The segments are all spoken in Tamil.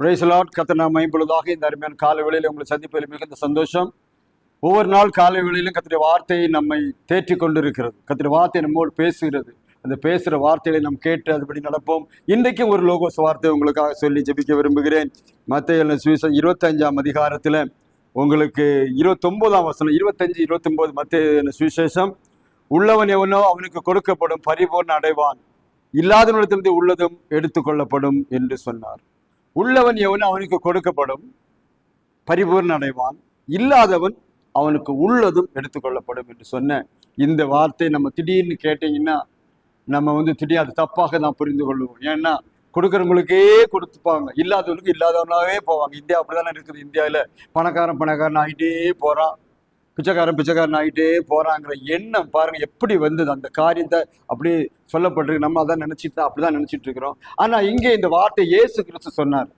பிரேசலாட் கத்தனா மைம்பொழுதாக இந்த அருமையான காலை வேளையில் உங்களை சந்திப்பதில் மிகுந்த சந்தோஷம். ஒவ்வொரு நாள் காலை வேளையிலும் கத்திரிய வார்த்தையை நம்மை தேற்றி கொண்டிருக்கிறது. கத்திர வார்த்தை நம்மோடு பேசுகிறது. அந்த பேசுகிற வார்த்தைகளை நாம் கேட்டு அதுபடி நடப்போம். இன்றைக்கும் ஒரு லோகோஸ் வார்த்தை உங்களுக்காக சொல்லி ஜெபிக்க விரும்புகிறேன். மத்திய சுவிச இருபத்தஞ்சாம் அதிகாரத்தில் உங்களுக்கு இருபத்தொம்போதாம் வசனம் இருபத்தஞ்சு இருபத்தொம்போது மத்திய சுவிசேஷம். உள்ளவன் எவனோ அவனுக்கு கொடுக்கப்படும் பரிபூர்ண அடைவான். இல்லாதவனிடத்திலிருந்து உள்ளதும் எடுத்துக்கொள்ளப்படும் என்று சொன்னார். உள்ளவன் எவன் அவனுக்கு கொடுக்கப்படும் பரிபூர்ண அடைவான் இல்லாதவன் அவனுக்கு உள்ளதும் எடுத்துக்கொள்ளப்படும் என்று சொன்ன இந்த வார்த்தை நம்ம திடீர்னு கேட்டீங்கன்னா நம்ம வந்து திடீர் அது தப்பாக தான் புரிந்து கொள்வோம். ஏன்னா கொடுக்குறவங்களுக்கே கொடுத்துப்பாங்க. இல்லாதவனுக்கு இல்லாதவனாகவே போவாங்க. இந்தியா அப்படிதானே இருக்குது? இந்தியாவில் பணக்காரன் பணக்காரன் ஆகிட்டே போகிறான் பிச்சைக்காரன் பிச்சைக்காரன் ஆகிட்டே போகிறாங்கிற எண்ணம் பாருங்க எப்படி வந்தது அந்த காரியத்தை அப்படி சொல்லப்பட்டிருக்கு நம்ம அதான் நினச்சிட்டு அப்படிதான் நினச்சிட்டு இருக்கிறோம். ஆனால் இங்கே இந்த வார்த்தை இயேசு கிறிஸ்து சொன்னார்.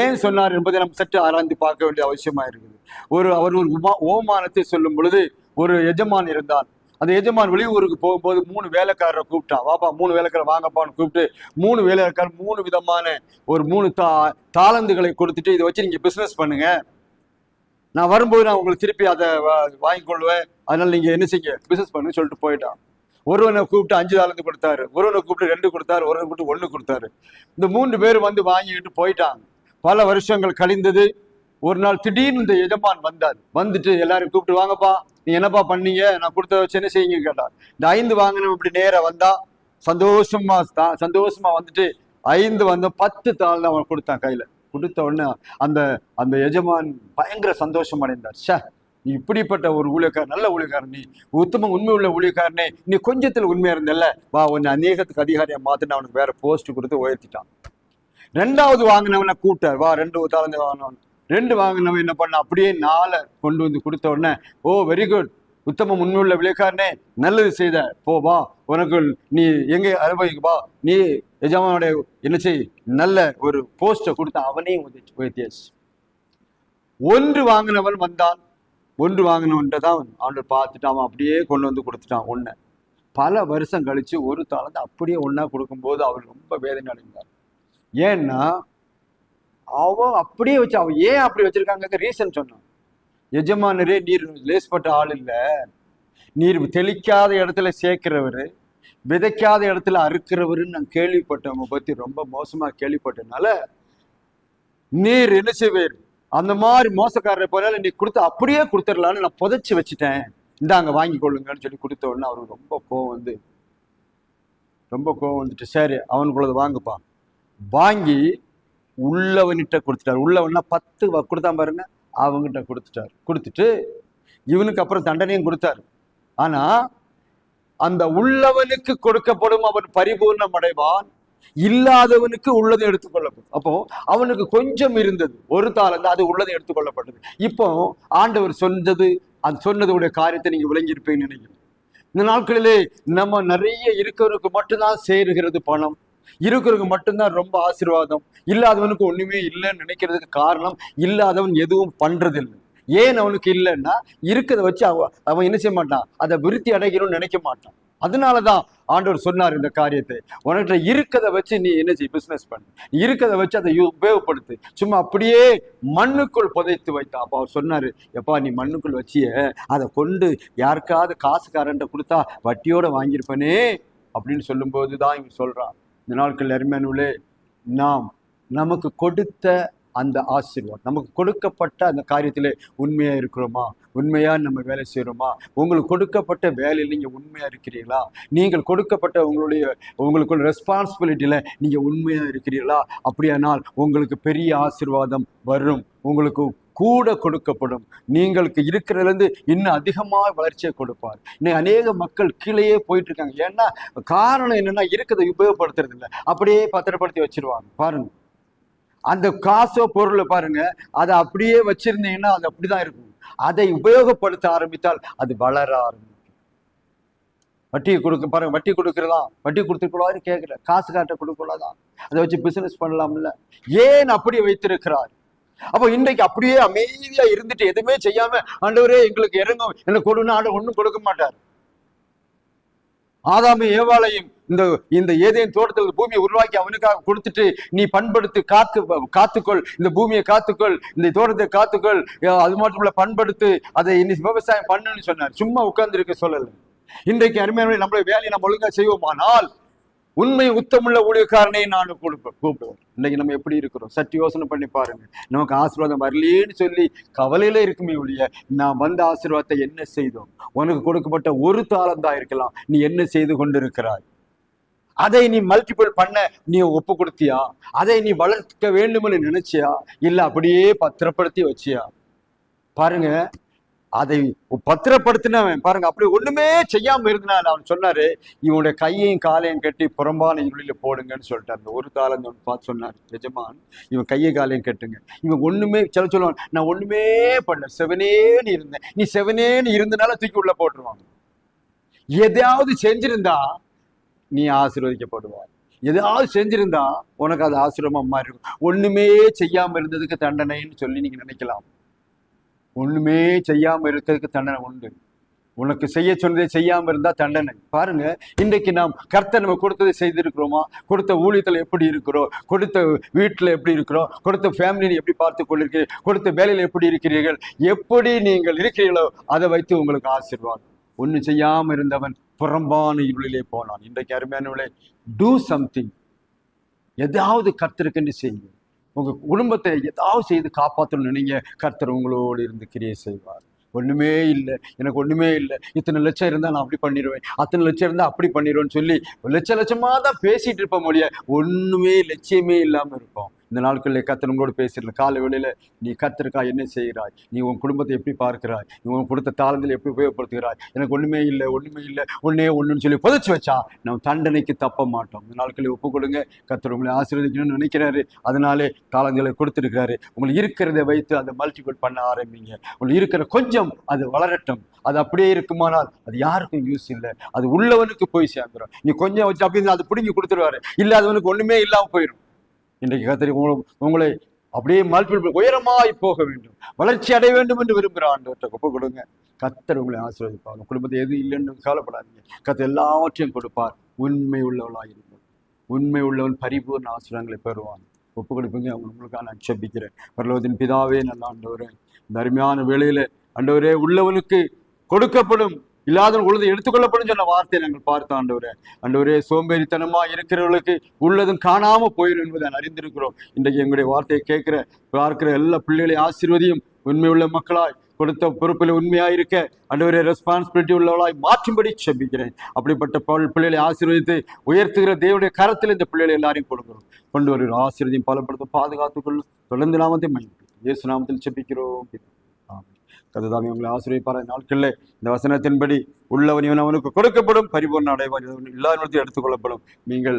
ஏன் சொன்னார் என்பதை நம்ம சற்று ஆராய்ந்து பார்க்க வேண்டிய அவசியமாக இருக்குது. ஒரு அவர் ஒரு உமா ஓமானத்தை சொல்லும் பொழுது ஒரு எஜமான் இருந்தார் அந்த எஜமான் வெளியூருக்கு போகும்போது மூணு வேலைக்காரரை கூப்பிட்டான் வாப்பா மூணு வேலைக்காரர் வாங்கப்பான்னு கூப்பிட்டு மூணு வேலைக்காரர் மூணு விதமான ஒரு மூணு தா தாளந்துகளை கொடுத்துட்டு இதை வச்சு நீங்கள் பிஸ்னஸ் பண்ணுங்கள் நான் வரும்போது நான் உங்களுக்கு திருப்பி அதை வாங்கி கொள்வேன் அதனால நீங்கள் என்ன செய்யுங்க? பிசினஸ் பண்ணுன்னு சொல்லிட்டு போயிட்டான். ஒருவனை கூப்பிட்டு அஞ்சு தாளந்து கொடுத்தாரு. ஒருவனை கூப்பிட்டு ரெண்டு கொடுத்தாரு. ஒருவனை கூப்பிட்டு ஒன்று கொடுத்தாரு. இந்த மூன்று பேர் வந்து வாங்கிட்டு போயிட்டாங்க. பல வருஷங்கள் கழிந்தது. ஒரு நாள் திடீர்னு இந்த எஜமான் வந்தார். வந்துட்டு எல்லாரும் கூப்பிட்டு வாங்கப்பா நீ என்னப்பா பண்ணீங்க? நான் கொடுத்த வச்சு என்ன செய்யுங்க? கேட்டார். இந்த ஐந்து வாங்கினோம் இப்படி நேராக வந்தா சந்தோஷமா தான் சந்தோஷமா வந்துட்டு ஐந்து வந்த பத்து தாள் அவன் கொடுத்தான் கையில. கொடுத்த உடனே அந்த அந்த எஜமான் பயங்கர சந்தோஷம் அடைந்தார். ஷே நீ இப்படிப்பட்ட ஒரு ஊழியக்காரன் நல்ல ஊழியக்காரன் நீ உத்தம உண்மை உள்ள ஊழியக்காரனே. நீ கொஞ்சத்தில் உண்மையாக இருந்தல்ல? வா உன்னை அநேகத்துக்கு அதிகாரியாக மாற்றின அவனுக்கு வேற போஸ்ட் கொடுத்து உயர்த்திட்டான். ரெண்டாவது வாங்கினவனை கூப்பிட்டார். வா ரெண்டு தாளந்து வாங்கினவன். ரெண்டு வாங்கினவன் என்ன பண்ண அப்படியே நாளை கொண்டு வந்து கொடுத்த உடனே ஓ வெரி குட் உத்தம உண்மையுள்ள விளைக்காரனே நல்லது செய்த. போ வா உனக்கு நீ எங்க அனுபவிக்கு வா. நீ எஜமானுடைய என்ன செய்? நல்ல ஒரு போஸ்டை கொடுத்த அவனே உயர்த்தி- உயர்த்தியாச்சு ஒன்று வாங்கினவன் வந்தான். ஒன்று வாங்கினவன்ட்ட தான் அவன் பார்த்துட்டான். அவன் அப்படியே கொண்டு வந்து கொடுத்துட்டான் ஒன்று பல வருஷம் கழிச்சு ஒரு தாளத்தை அப்படியே ஒன்றா கொடுக்கும்போது அவர் ரொம்ப வேதனை அடைந்தார். ஏன்னா அவன் அப்படியே வச்சு அவன் ஏன் அப்படி வச்சுருக்காங்க ரீசன் சொன்னான். எஜமானரே நீர் லேஸ்பட்ட ஆள் இல்லை. நீர் தெளிக்காத இடத்துல சேர்க்கிறவர் விதைக்காத இடத்துல அறுக்கிறவருன்னு நான் கேள்விப்பட்டவங்க பற்றி ரொம்ப மோசமாக கேள்விப்பட்டனால நீர் என்ன செய்வீர்? அந்த மாதிரி மோசக்காரரை போனால நீ கொடுத்து அப்படியே கொடுத்துடலான்னு நான் புதைச்சி வச்சுட்டேன். இந்தாங்க வாங்கி கொள்ளுங்கன்னு சொல்லி கொடுத்த உடனே அவருக்கு ரொம்ப கோவம் வந்து ரொம்ப கோவம் வந்துட்டு சரி அவனுக்குள்ளதை வாங்குப்பா. வாங்கி உள்ளவன்கிட்ட கொடுத்துட்டார். உள்ளவன்னா பத்து வ- கொடுத்தான் பாருங்க. அவங்ககிட்ட கொடுத்துட்டார். கொடுத்துட்டு இவனுக்கு அப்புறம் தண்டனையும் கொடுத்தாரு. ஆனா அந்த உள்ளவனுக்கு கொடுக்கப்படும் அவன் பரிபூர்ணம் அடைவான் இல்லாதவனுக்கு உள்ளதை எடுத்துக்கொள்ளப்படும் அப்போ அவனுக்கு கொஞ்சம் இருந்தது. ஒரு தாளந்து அது உள்ளதை எடுத்துக்கொள்ளப்பட்டது இப்போ ஆண்டவர் சொன்னது அது சொன்னதுடைய காரியத்தை நீங்க விளங்கியிருப்பீங்கன்னு நினைக்கிறேன். இந்த நாட்களிலே நம்ம நிறைய இருக்கிறவனுக்கு மட்டும்தான் சேருகிறது பணம். இருக்கிறவங்க மட்டும்தான் ரொம்ப ஆசீர்வாதம். இல்லாதவனுக்கு ஒண்ணுமே இல்லைன்னு நினைக்கிறதுக்கு காரணம் இல்லாதவன் எதுவும் பண்றதில்லை. ஏன் அவனுக்கு இல்லைன்னா இருக்கிறத வச்சு அவன் அவன் என்ன செய்ய மாட்டான்? அதை விருத்தி அடைக்கணும்னு நினைக்க மாட்டான். அதனாலதான் ஆண்டவர் சொன்னார் இந்த காரியத்தை. உனக்கிட்ட இருக்கதை வச்சு நீ என்ன செய் பிசினஸ் பண்ணு. இருக்கதை வச்சு அதை உபயோகப்படுத்து. சும்மா அப்படியே மண்ணுக்குள் புதைத்து வைத்தா அப்போ அவர் சொன்னாரு எப்பா நீ மண்ணுக்குள் வச்சிய அதை கொண்டு யாருக்காவது காசுக்காரன்ட்ட கொடுத்தா வட்டியோட வாங்கியிருப்பனே? அப்படின்னு சொல்லும்போது தான் இவன் சொல்றான். இந்த நாட்கள் அருமையானவர்களே நாம் நமக்கு கொடுத்த அந்த ஆசீர்வாதம் நமக்கு கொடுக்கப்பட்ட அந்த காரியத்தில் உண்மையாக இருக்கிறோமா? உண்மையாக நம்ம வேலை செய்கிறோமா உங்களுக்கு கொடுக்கப்பட்ட வேலையில் நீங்கள் உண்மையாக இருக்கிறீர்களா? நீங்கள் கொடுக்கப்பட்ட உங்களுடைய உங்களுக்குள்ள ரெஸ்பான்சிபிலிட்டியில் நீங்கள் உண்மையாக இருக்கிறீர்களா? அப்படியானால் உங்களுக்கு பெரிய ஆசீர்வாதம் வரும். உங்களுக்கு கூட கொடுக்கப்படும். நீங்களுக்கு இருக்கிறதுலேருந்து இன்னும் அதிகமாக வளர்ச்சியை கொடுப்பார். இன்னும் அநேக மக்கள் கீழேயே போயிட்டு இருக்காங்க ஏன்னா காரணம் என்னன்னா இருக்கிறத உபயோகப்படுத்துறது இல்லை அப்படியே பத்திரப்படுத்தி வச்சிருவாங்க. பாருங்க. அந்த காசோ பொருளை பாருங்க அதை அப்படியே வச்சிருந்தீங்கன்னா அது அப்படிதான் இருக்கும். அதை உபயோகப்படுத்த ஆரம்பித்தால் அது வளர ஆரம்பிக்கும். வட்டி கொடுக்க பாருங்க வட்டி கொடுக்கறதா? வட்டி கொடுத்துக்கூடாது கேட்கல. காசு காட்ட கொடுக்கூடாதா அதை வச்சு பிசினஸ் பண்ணலாம்ல. ஏன் அப்படி வைத்திருக்கிறார்? அப்போ இன்றைக்கு அப்படியே அமைதியா இருந்துட்டு எதுவுமே செய்யாம ஆண்டவரே எங்களுக்கு இறங்கும் எனக்கு கொடுன்னு ஆண்டு ஒன்றும் கொடுக்க மாட்டார். ஆதாமி ஏவாளையும் இந்த இந்த ஏதேன் தோட்டத்தில் பூமியை உருவாக்கி அவனுக்காக கொடுத்துட்டு நீ பண்படுத்து காத்து காத்துக்கொள் இந்த பூமியை காத்துக்கொள் இந்த தோட்டத்தை காத்துக்கொள் அஹ் அது மட்டும் இல்ல பண்படுத்து அதை இனி விவசாயம் பண்ணுன்னு சொன்னார். சும்மா உட்கார்ந்து இருக்க சொல்லல. இன்றைக்கு அருமையான நம்மளுடைய வேலையை நம்ம ஒழுங்கா செய்வோமானால் உண்மை உத்தமுள்ள ஊழியக்காரனை நான் கொடுப்பேன் கூப்பிடுவேன். இன்னைக்கு நம்ம எப்படி இருக்கிறோம்? சற்று யோசனை பண்ணி பாருங்க. நமக்கு ஆசீர்வாதம் வரலேன்னு சொல்லி கவலையில இருக்குமே ஒழிய நான் வந்த ஆசீர்வாதத்தை என்ன செய்தோம்? உனக்கு கொடுக்கப்பட்ட ஒரு தாளந்தா இருக்கலாம். நீ என்ன செய்து கொண்டிருக்கிறாய்? அதை நீ மல்டிபிள் பண்ண நீ ஒப்பு கொடுத்தியா? அதை நீ வளர்க்க வேண்டும்னு நினைச்சியா? இல்ல அப்படியே பத்திரப்படுத்தி வச்சியா? பாருங்க அதை பத்திரப்படுத்தினவன். பாருங்க அப்படி ஒண்ணுமே செய்யாம இருந்தான். அவன் சொன்னாரு இவனுடைய கையையும் காலையும் கட்டி புறம்பான இருளில போடுங்கன்னு சொல்லிட்டு அந்த ஒரு காலம் பார்த்து சொன்னார் எஜமான் இவன் கையை காலையும் கட்டுங்க. இவன் ஒண்ணுமே சில சொல்லுவான் நான் ஒண்ணுமே பண்ண செவனேன்னு இருந்தேன் நீ செவனேன்னு இருந்தனால தூக்கி உள்ள போட்டுருவாங்க. எதையாவது செஞ்சிருந்தா நீ ஆசீர்வதிக்கப்படுவார் எதாவது செஞ்சிருந்தா உனக்கு அது ஆசிரமம் மாறி இருக்கும் ஒண்ணுமே செய்யாம இருந்ததுக்கு தண்டனைன்னு சொல்லி நீங்க நினைக்கலாம். ஒண்ணுமே செய்யாம இருக்கிறதுக்கு தண்டனை உண்டு. உனக்கு செய்ய சொன்னதை செய்யாம இருந்தா தண்டனை. பாருங்க இன்றைக்கு நாம் கர்த்தர் நம்ம கொடுத்ததை செய்திருக்கிறோமா? கொடுத்த ஊழியத்தில் எப்படி இருக்கிறோம்? கொடுத்த வீட்டில் எப்படி இருக்கிறோம்? கொடுத்த ஃபேமிலியை எப்படி பார்த்து கொண்டிருக்கிறீர்கள் கொடுத்த வேலையில் எப்படி இருக்கிறீர்கள்? எப்படி நீங்கள் இருக்கிறீர்களோ அதை வைத்து உங்களுக்கு ஆசீர்வாதம். ஒன்றும் செய்யாம இருந்தவன் புறம்பான இருளிலே போனான். இன்றைக்கு அருமையானவளே டூ சம்திங் எதாவது கர்த்தருக்குன்னு செய்யுங்க உங்கள் குடும்பத்தை ஏதாவது செய்து காப்பாற்றணும்னு நினைங்க. கர்த்தர் உங்களோடு இருந்து கிரியை செய்வார். ஒன்றுமே இல்லை. எனக்கு ஒன்றுமே இல்லை. இத்தனை லட்சம் இருந்தால் நான் அப்படி பண்ணிடுவேன் அத்தனை லட்சம் இருந்தால் அப்படி பண்ணிடுவேன்னு சொல்லி லட்ச லட்சமாக தான் பேசிகிட்டு இருப்போம் மொழியை ஒன்றுமே லட்சியமே இல்லாமல் இருப்போம். இந்த நாட்களில் கர்த்தர் உங்களோடு பேசிடல காலை வேளையில நீ கர்த்தருக்காய் என்ன செய்கிறாய்? நீ உன் குடும்பத்தை எப்படி பார்க்கிறாய்? நீ உன் கொடுத்த தாளத்தில் எப்படி உபயோகப்படுத்துகிறாய்? எனக்கு ஒன்றுமே இல்லை ஒன்றுமே இல்லை ஒன்றே ஒன்றுன்னு சொல்லி புதைச்சு வச்சா நம்ம தண்டனைக்கு தப்ப மாட்டோம். இந்த நாட்களில் ஒப்பு கொடுங்க. கத்தர் உங்களை ஆசீர்வதிக்கணும்னு நினைக்கிறாரு. அதனாலே தாளங்களை கொடுத்துருக்கிறாரு. உங்களுக்கு இருக்கிறத வைத்து அதை மல்டிபிள் பண்ண ஆரம்பிங்க. உங்களுக்கு இருக்கிற கொஞ்சம் அது வளரட்டும். அது அப்படியே இருக்குமானால் அது யாருக்கும் யூஸ் இல்லை. அது உள்ளவனுக்கு போய் சேர்ந்துடும் நீ கொஞ்சம் வச்சு அப்படின்னு அது பிடுங்கி கொடுத்துருவாரு. இல்லாதவனுக்கு ஒன்றுமே இல்லாம போயிடும் இன்றைக்கு கத்திரி உங்களை அப்படியே மல்டிபிள் உயரமாய் போக வேண்டும். வளர்ச்சி அடைய வேண்டும் என்று விரும்புகிற ஆண்டவர்கிட்ட ஒப்பு கொடுங்க. கத்தர் உங்களை ஆசீர்வதிப்பார். குடும்பத்தை எது இல்லைன்னு கவலைப்படாதீங்க. கத்தர் எல்லாவற்றையும் கொடுப்பார். உண்மை உள்ளவளாக இருக்கும் உண்மை உள்ளவன் பரிபூர்ண ஆசீர்வாதங்களை பெறுவான். ஒப்பு கொடுப்பீங்க. அவங்க உங்களுக்காக நான் செபிக்கிறேன் பரலோகத்தின் பிதாவே நல்ல ஆண்டவரே இந்த அருமையான வேலையில் ஆண்டவரே உள்ளவனுக்கு கொடுக்கப்படும் இல்லாத உள்ளது எடுத்துக்கொள்ளப்படும் சொன்ன வார்த்தையை நாங்கள் பார்த்தோம் ஆண்டவரே. ஆண்டவரே சோம்பேறித்தனமா இருக்கிறவர்களுக்கு உள்ளதும் காணாம போயிடும் என்பதை நான் அறிந்திருக்கிறோம். இன்றைக்கு எங்களுடைய வார்த்தையை கேட்கிற பார்க்கிற எல்லா பிள்ளைகளை ஆசீர்வதியும் உண்மையுள்ள மக்களாய் கொடுத்த பொறுப்பில் உண்மையாக இருக்க ஆண்டவரே ரெஸ்பான்சிபிலிட்டி உள்ளவளாய் மாற்றும்படி செபிக்கிறேன். அப்படிப்பட்ட பிள்ளைகளை ஆசீர்வதித்து உயர்த்துகிற தேவனுடைய கரத்தில் இந்த பிள்ளைகளை எல்லாரையும் கொடுக்கிறோம். கொண்டு வருகிற ஆசீர்வதியும் பலப்படுத்த பாதுகாத்துக்கொள்ளும் தொடர்ந்து நாமத்தை மையப்படுத்தும் இயேசு நாமத்தில் செபிக்கிறோம். ஆமாம் கர்த்தர் உங்களை ஆசிரியப்பார நாட்களில் இந்த வசனத்தின்படி உள்ளவன் இவன் அவனுக்கு கொடுக்கப்படும் பரிபூர்ண அடைவான். இல்லாதவனத்தை எடுத்துக்கொள்ளப்படும். நீங்கள்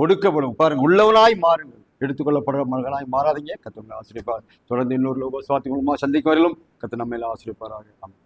கொடுக்கப்படும். பாருங்கள் உள்ளவனாய் மாறுங்கள். எடுத்துக்கொள்ளப்படுற மகனாய் மாறாதீங்க கத்தவங்களை ஆசிரியப்பார் தொடர்ந்து இன்னொரு லோகோஸ்வாத்தி மூலமாக சந்திக்கும் வரையிலும் கத்த நம்ம எல்லாம் ஆசிரியப்பாராக ஆமென்.